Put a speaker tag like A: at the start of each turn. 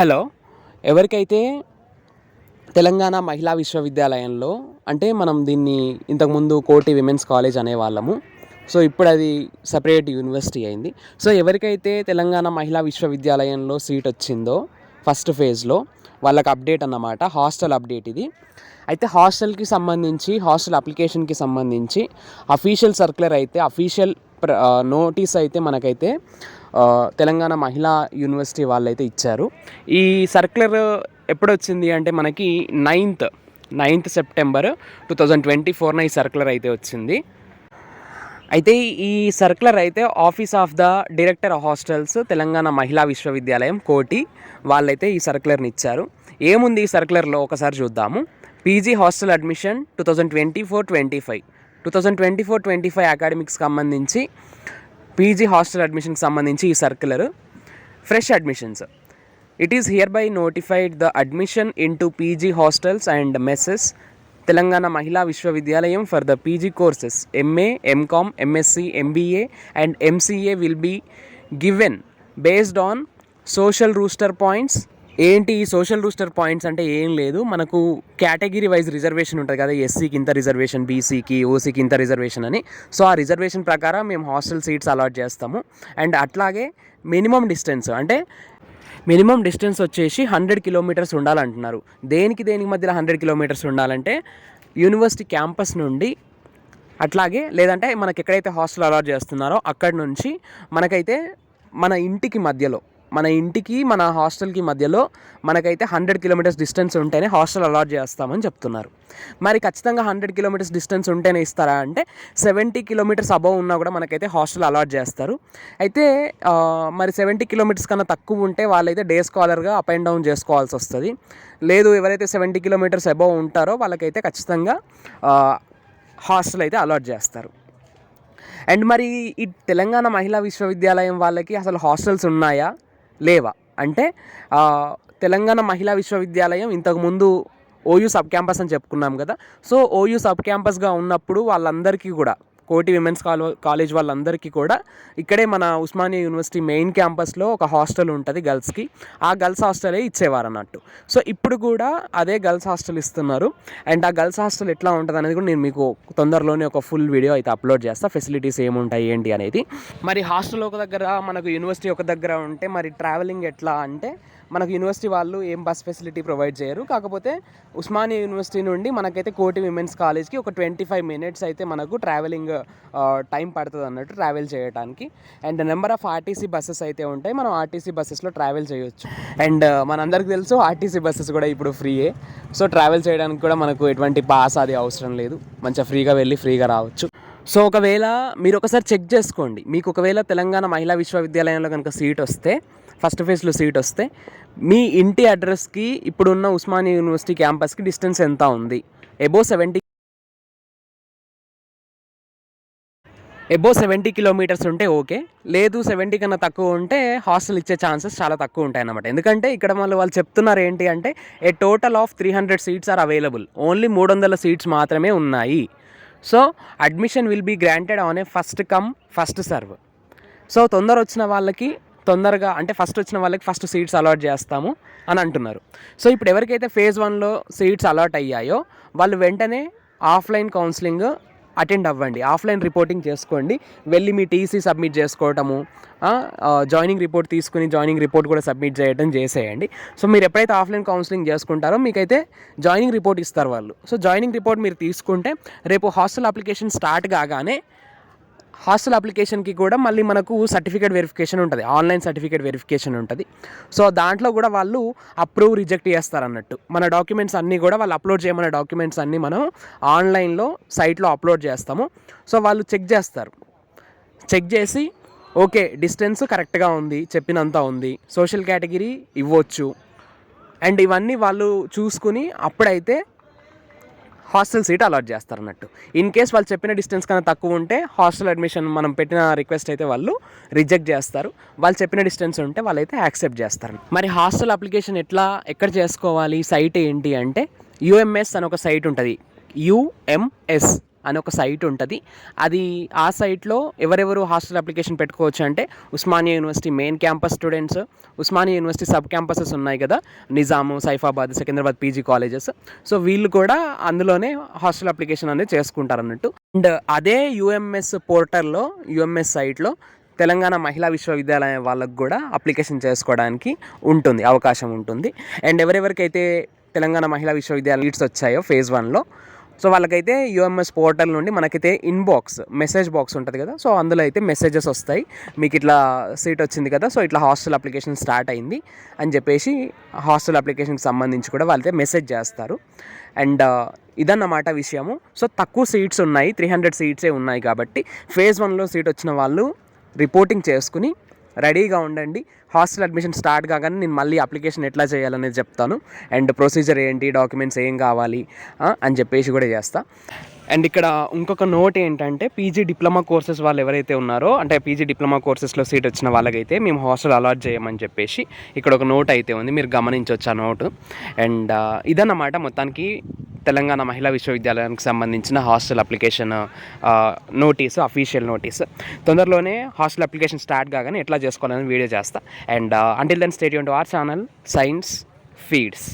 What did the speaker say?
A: Hello. ఎవరికైతే తెలంగాణ మహిళా విశ్వవిద్యాలయంలో అంటే మనం దీన్ని ఇంతకుముందు కోటి విమెన్స్ కాలేజ్ అనేవాళ్ళము. సో ఇప్పుడు అది సపరేట్ యూనివర్సిటీ అయింది. సో ఎవరికైతే తెలంగాణ మహిళా విశ్వవిద్యాలయంలో సీట్ వచ్చిందో ఫస్ట్ ఫేజ్లో వాళ్ళకి అప్డేట్ అన్నమాట హాస్టల్ అప్డేట్ ఇది. అయితే హాస్టల్కి సంబంధించి హాస్టల్ అప్లికేషన్కి సంబంధించి అఫీషియల్ సర్క్యులర్ అయితే అఫీషియల్ నోటీస్ అయితే మనకైతే తెలంగాణ మహిళా యూనివర్సిటీ వాళ్ళైతే ఇచ్చారు. ఈ సర్క్యులర్ ఎప్పుడు వచ్చింది అంటే మనకి ninth ninth September two thousand twenty ఫోర్న ఈ సర్క్యులర్ అయితే వచ్చింది. అయితే ఈ సర్క్యులర్ అయితే office of the director hostels Telangana Mahila Viswavidyalayam Koti వాళ్ళైతే ఈ సర్క్యులర్ని ఇచ్చారు. ఏముంది ఈ సర్క్యులర్లో? ఒకసారి చూద్దాము. PG hostel admission two thousand twenty four twenty five. Two thousand twenty four twenty five academics సంబంధించి పీజీ హాస్టల్ అడ్మిషన్కి సంబంధించి ఈ circular. Fresh admissions it is here by notified the admission in to PG hostels and messes Telangana Mahila Viswavidyalayam for the PG courses MA MCom MSc MBA and MCA will be given based on social roster points ఏంటి ఈ social roster points అంటే ఏం లేదు. మనకు category wise reservation ఉంటుంది కదా ఎస్సీకి ఇంత reservation బీసీకి ఓసీకి ఇంత రిజర్వేషన్ అని. సో ఆ రిజర్వేషన్ ప్రకారం మేము హాస్టల్ సీట్స్ అలాట్ చేస్తాము. అండ్ అట్లాగే మినిమం డిస్టెన్స్ అంటే మినిమం డిస్టెన్స్ వచ్చేసి హండ్రెడ్ కిలోమీటర్స్ ఉండాలంటున్నారు. దేనికి దేనికి మధ్యలో హండ్రెడ్ కిలోమీటర్స్ ఉండాలంటే యూనివర్సిటీ క్యాంపస్ నుండి అట్లాగే లేదంటే మనకి ఎక్కడైతే హాస్టల్ అలాట్ చేస్తున్నారో అక్కడి నుంచి మనకైతే మన ఇంటికి మధ్యలో మన ఇంటికి మన హాస్టల్కి మధ్యలో మనకైతే హండ్రెడ్ కిలోమీటర్స్ డిస్టెన్స్ ఉంటేనే హాస్టల్ అలాట్ చేస్తామని చెప్తున్నారు. మరి ఖచ్చితంగా హండ్రెడ్ కిలోమీటర్స్ డిస్టెన్స్ ఉంటేనే ఇస్తారా అంటే సెవెంటీ కిలోమీటర్స్ అబవ్ ఉన్నా కూడా మనకైతే హాస్టల్ అలాట్ చేస్తారు. అయితే మరి సెవెంటీ కిలోమీటర్స్ కన్నా తక్కువ ఉంటే వాళ్ళైతే డే స్కాలర్గా అప్ అండ్ డౌన్ చేసుకోవాల్సి వస్తుంది. లేదు ఎవరైతే సెవెంటీ కిలోమీటర్స్ అబవ్ ఉంటారో వాళ్ళకైతే ఖచ్చితంగా హాస్టల్ అయితే అలాట్ చేస్తారు. అండ్ మరి ఈ తెలంగాణ మహిళా విశ్వవిద్యాలయం వాళ్ళకి అసలు హాస్టల్స్ ఉన్నాయా? లేవా? అంటే తెలంగాణ మహిళా విశ్వవిద్యాలయం ఇంతకుముందు ఓయూ సబ్ క్యాంపస్ అని చెప్పుకున్నాం కదా. సో ఓయూ సబ్ క్యాంపస్గా ఉన్నప్పుడు వాళ్ళందరికీ కూడా కోటి విమెన్స్ కాల కాలేజ్ వాళ్ళందరికీ కూడా ఇక్కడే మన ఉస్మానియా యూనివర్సిటీ మెయిన్ క్యాంపస్లో ఒక హాస్టల్ ఉంటుంది గర్ల్స్కి. ఆ గర్ల్స్ హాస్టలే ఇచ్చేవారు అన్నట్టు సో ఇప్పుడు కూడా అదే గర్ల్స్ హాస్టల్ ఇస్తున్నారు. అండ్ ఆ గర్ల్స్ హాస్టల్ ఎట్లా ఉంటుంది అనేది కూడా నేను మీకు తొందరలోనే ఒక ఫుల్ వీడియో అయితే అప్లోడ్ చేస్తా. ఫెసిలిటీస్ ఏముంటాయి ఏంటి అనేది. మరి హాస్టల్ ఒక దగ్గర మనకు యూనివర్సిటీ ఒక దగ్గర ఉంటే మరి ట్రావెలింగ్ ఎట్లా అంటే మనకు యూనివర్సిటీ వాళ్ళు ఏం బస్ ఫెసిలిటీ ప్రొవైడ్ చేయరు. కాకపోతే ఉస్మానియా యూనివర్సిటీ నుండి మనకైతే కోటి విమెన్స్ కాలేజ్కి ఒక ట్వంటీ ఫైవ్ మినిట్స్ అయితే మనకు ట్రావెలింగ్ టైం పడుతుంది అన్నట్టు ట్రావెల్ చేయడానికి and number of RTC buses అయితే ఉంటాయి. మనం ఆర్టీసీ బస్సెస్లో ట్రావెల్ చేయొచ్చు. అండ్ మనందరికీ తెలుసు ఆర్టీసీ బస్సెస్ కూడా ఇప్పుడు ఫ్రీయే. సో ట్రావెల్ చేయడానికి కూడా మనకు ఎటువంటి పాస్ అది అవసరం లేదు. మంచిగా ఫ్రీగా వెళ్ళి ఫ్రీగా రావచ్చు. సో ఒకవేళ మీరు ఒకసారి చెక్ చేసుకోండి. మీకు ఒకవేళ తెలంగాణ మహిళా విశ్వవిద్యాలయంలో కనుక సీట్ వస్తే ఫస్ట్ ఫేజ్లో సీట్ వస్తే మీ ఇంటి అడ్రస్కి ఇప్పుడున్న ఉస్మానియా యూనివర్సిటీ క్యాంపస్కి డిస్టెన్స్ ఎంత ఉంది? Above seventy above seventy kilometres ఉంటే ఓకే. లేదు సెవెంటీ కన్నా తక్కువ ఉంటే హాస్టల్ ఇచ్చే ఛాన్సెస్ చాలా తక్కువ ఉంటాయి అన్నమాట. ఎందుకంటే ఇక్కడ మళ్ళీ వాళ్ళు చెప్తున్నారు ఏంటి అంటే a total of three hundred seats are available only మూడు వందల సీట్స్ మాత్రమే ఉన్నాయి. So admission will be granted on a first come first serve. So తొందర వచ్చిన వాళ్ళకి తొందరగా అంటే ఫస్ట్ వచ్చిన వాళ్ళకి ఫస్ట్ సీట్స్ అలాట్ చేస్తాము అని అంటున్నారు. సో ఇప్పుడు ఎవరికైతే ఫేజ్ వన్లో సీట్స్ అలాట్ అయ్యాయో వాళ్ళు వెంటనే ఆఫ్లైన్ కౌన్సిలింగ్ అటెండ్ అవ్వండి. ఆఫ్లైన్ రిపోర్టింగ్ చేసుకోండి. వెళ్ళి మీ టీసీ సబ్మిట్ చేసుకోవటము జాయినింగ్ రిపోర్ట్ తీసుకుని జాయినింగ్ రిపోర్ట్ కూడా సబ్మిట్ చేయడం చేసేయండి. సో మీరు ఎప్పుడైతే ఆఫ్లైన్ కౌన్సిలింగ్ చేసుకుంటారో మీకైతే జాయినింగ్ రిపోర్ట్ ఇస్తారు వాళ్ళు. సో జాయినింగ్ రిపోర్ట్ మీరు తీసుకుంటే రేపు హాస్టల్ అప్లికేషన్ స్టార్ట్ కాగానే హాస్టల్ అప్లికేషన్కి కూడా మళ్ళీ మనకు సర్టిఫికేట్ వెరిఫికేషన్ ఉంటుంది. ఆన్లైన్ సర్టిఫికేట్ వెరిఫికేషన్ ఉంటుంది. సో దాంట్లో కూడా వాళ్ళు అప్రూవ్ రిజెక్ట్ చేస్తారు అన్నట్టు మన డాక్యుమెంట్స్ అన్నీ కూడా వాళ్ళు అప్లోడ్ చేయమన్న డాక్యుమెంట్స్ అన్నీ మనం ఆన్లైన్లో సైట్లో అప్లోడ్ చేస్తాము. సో వాళ్ళు చెక్ చేస్తారు. చెక్ చేసి ఓకే డిస్టెన్స్ కరెక్ట్గా ఉంది చెప్పినంత ఉంది సోషల్ కేటగిరీ ఇవ్వచ్చు. అండ్ ఇవన్నీ వాళ్ళు చూసుకుని అప్పుడైతే హాస్టల్ సీట్ అలాట్ చేస్తారు అన్నట్టు ఇన్ కేస్ వాళ్ళు చెప్పిన డిస్టెన్స్ కన్నా తక్కువ ఉంటే హాస్టల్ అడ్మిషన్ మనం పెట్టిన రిక్వెస్ట్ అయితే వాళ్ళు రిజెక్ట్ చేస్తారు. వాళ్ళు చెప్పిన డిస్టెన్స్ ఉంటే వాళ్ళైతే యాక్సెప్ట్ చేస్తారు. మరి హాస్టల్ అప్లికేషన్ ఎట్లా ఎక్కడ చేసుకోవాలి సైట్ ఏంటి అంటే యుఎంఎస్ అని ఒక సైట్ ఉంటుంది. యుఎంఎస్ అని ఒక సైట్ ఉంటుంది. అది ఆ సైట్లో ఎవరెవరు హాస్టల్ అప్లికేషన్ పెట్టుకోవచ్చు అంటే Osmania university main campus students Osmania university sub campuses ఉన్నాయి కదా Nizam Saifabad Secunderabad PG colleges. So వీళ్ళు కూడా అందులోనే హాస్టల్ అప్లికేషన్ అనేది చేసుకుంటారు అన్నట్టు. అండ్ అదే యుఎంఎస్ పోర్టల్లో యుఎంఎస్ సైట్లో తెలంగాణ మహిళా విశ్వవిద్యాలయం వాళ్ళకు కూడా అప్లికేషన్ చేసుకోవడానికి ఉంటుంది అవకాశం ఉంటుంది. అండ్ ఎవరెవరికైతే తెలంగాణ మహిళా విశ్వవిద్యాలయం లీడ్స్ వచ్చాయో ఫేజ్ వన్లో సో వాళ్ళకైతే యూఎంఎస్ పోర్టల్ నుండి మనకైతే ఇన్బాక్స్ మెసేజ్ బాక్స్ ఉంటుంది కదా. సో అందులో అయితే మెసేజెస్ వస్తాయి. మీకు ఇట్లా సీట్ వచ్చింది కదా సో ఇట్లా హాస్టల్ అప్లికేషన్ స్టార్ట్ అయింది అని చెప్పేసి హాస్టల్ అప్లికేషన్కి సంబంధించి కూడా వాళ్ళైతే మెసేజ్ చేస్తారు. అండ్ ఇదన్నమాట విషయము. సో తక్కువ సీట్స్ ఉన్నాయి త్రీ హండ్రెడ్ సీట్సే ఉన్నాయి కాబట్టి ఫేజ్ వన్లో సీట్ వచ్చిన వాళ్ళు రిపోర్టింగ్ చేసుకుని రెడీగా ఉండండి. హాస్టల్ అడ్మిషన్ స్టార్ట్ కాగానే నేను మళ్ళీ అప్లికేషన్ ఎట్లా చేయాలనేది చెప్తాను. అండ్ ప్రొసీజర్ ఏంటి? డాక్యుమెంట్స్ ఏం కావాలి? అని చెప్పేసి కూడా చేస్తాను అండ్ ఇక్కడ ఇంకొక నోట్ ఏంటంటే పీజీ డిప్లొమా కోర్సెస్ వాళ్ళు ఎవరైతే ఉన్నారో అంటే పీజీ డిప్లొమా కోర్సెస్లో సీట్ వచ్చిన వాళ్ళకైతే మేము హాస్టల్ అలాట్ చేయమని చెప్పేసి ఇక్కడ ఒక నోట్ అయితే ఉంది. మీరు గమనించవచ్చు ఆ నోటు అండ్ ఇదన్నమాట మొత్తానికి తెలంగాణ మహిళా విశ్వవిద్యాలయానికి సంబంధించిన hostel application notice official notice తొందరలోనే హాస్టల్ అప్లికేషన్ స్టార్ట్ కాగానే ఎట్లా చేసుకోవాలని వీడియో చేస్తా. And until then stay tuned to our channel science feeds